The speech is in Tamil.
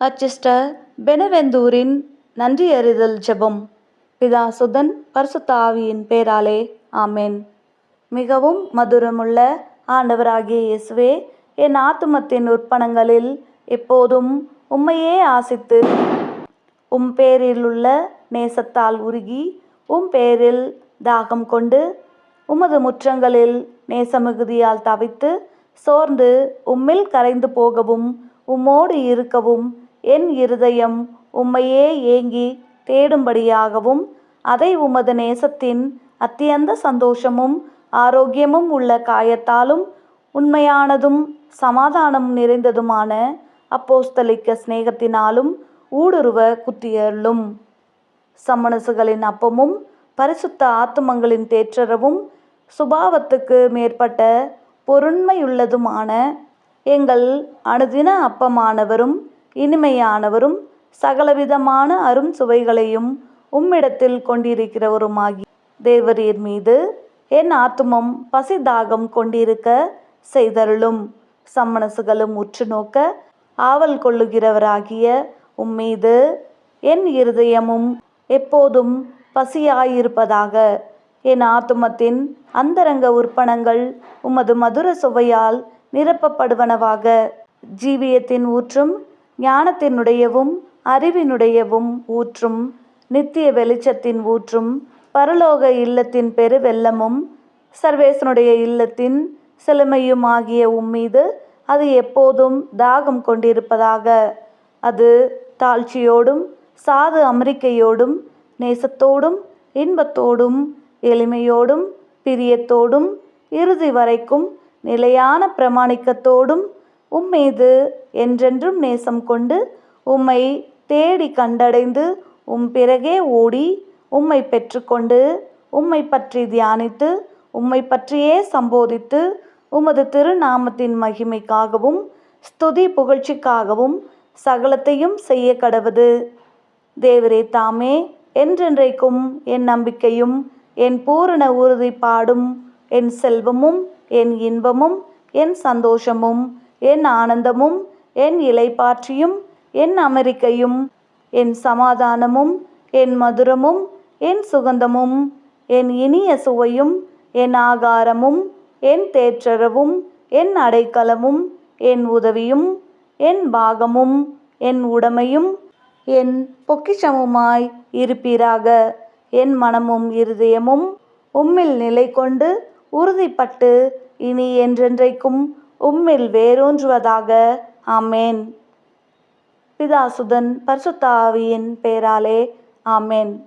அச்சிஸ்டர் பெனவெந்தூரின் நன்றியறிதல் ஜெபம். பிதா சுதன் பரிசுத்தாவியின் பேராலே ஆமேன். மிகவும் மதுரமுள்ள ஆண்டவராகிய இயேசுவே என் ஆத்துமத்தின் உற்பணங்களில் எப்போதும் உம்மையே ஆசித்து உம் பேரில் உள்ள நேசத்தால் உருகி உம் பேரில் தாகம் கொண்டு உமது முற்றங்களில் நேசமிகுதியால் தவித்து சோர்ந்து உம்மில் கரைந்து போகவும் உம்மோடு இருக்கவும் என் இருதயம் உம்மையே ஏங்கி தேடும்படியாகவும் அதை உமது நேசத்தின் அத்தியந்த சந்தோஷமும் ஆரோக்கியமும் உள்ள காயத்தாலும் உண்மையானதும் சமாதானம் நிறைந்ததுமான அப்போஸ்தலிக்க சிநேகத்தினாலும் ஊடுருவ குத்தியருளும். சம்மனசுகளின் அப்பமும் பரிசுத்த ஆத்துமங்களின் தேற்றரவும் சுபாவத்துக்கு மேற்பட்ட பொருண்மையுள்ளதுமான எங்கள் அனுதின அப்பமானவரும் இனிமையானவரும் சகலவிதமான அரும் சுவைகளையும் உம்மிடத்தில் கொண்டிருக்கிறவருமாகி தேவரீர் மீது என் ஆத்துமம் பசி தாகம் கொண்டிருக்க செய்தருளும். சம்மனசுகளும் உற்று நோக்க ஆவல் கொள்ளுகிறவராகிய உம்மீது என் இருதயமும் எப்போதும் பசியாயிருப்பதாக. என் ஆத்துமத்தின் அந்தரங்க உற்பணங்கள் உமது மதுர சுவையால் நிரப்பப்படுவனவாக. ஜீவியத்தின் ஊற்றும் ஞானத்தினுடையவும் அறிவினுடையவும் ஊற்றும் நித்திய வெளிச்சத்தின் ஊற்றும் பரலோக இல்லத்தின் பெருவெள்ளமும் சர்வேசனுடைய இல்லத்தின் செழுமையுமாகிய உம்மீது அது எப்போதும் தாகம் கொண்டிருப்பதாக அது தாழ்ச்சியோடும் சாது அமெரிக்கையோடும் நேசத்தோடும் இன்பத்தோடும் எளிமையோடும் பிரியத்தோடும் இறுதி வரைக்கும் நிலையான பிரமாணிக்கத்தோடும் உம்மீது என்றென்றும் நேசம் கொண்டு உம்மை தேடி கண்டடைந்து உம் பிறகே ஓடி உம்மை பெற்றுக்கொண்டு உம்மை பற்றி தியானித்து உம்மை பற்றியே சம்போதித்து உமது திருநாமத்தின் மகிமைக்காகவும் ஸ்துதி புகழ்ச்சிக்காகவும் சகலத்தையும் செய்ய கடவுது. தேவரே தாமே என்றென்றைக்கும் என் நம்பிக்கையும் என் பூரண உறுதிப்பாடும் என் செல்வமும் என் இன்பமும் என் சந்தோஷமும் என் ஆனந்தமும் என் இலைப்பாற்றியும் என் அமெரிக்கையும் என் சமாதானமும் என் மதுரமும் என் சுகந்தமும் என் இனிய சுவையும் என் ஆகாரமும் என் தேற்றரவும் என் அடைக்கலமும் என் உதவியும் என் பாகமும் என் உடைமையும் என் பொக்கிஷமுமாய் இருப்பீராக. என் மனமும் இருதயமும் உம்மில் நிலை கொண்டு உறுதிப்பட்டு இனி என்றென்றைக்கும் உம்மில் வேரூன்றுவதாக. ஆமேன். பிதாசுதன் பரிசுத்தாவியின் பேராலே ஆமேன்.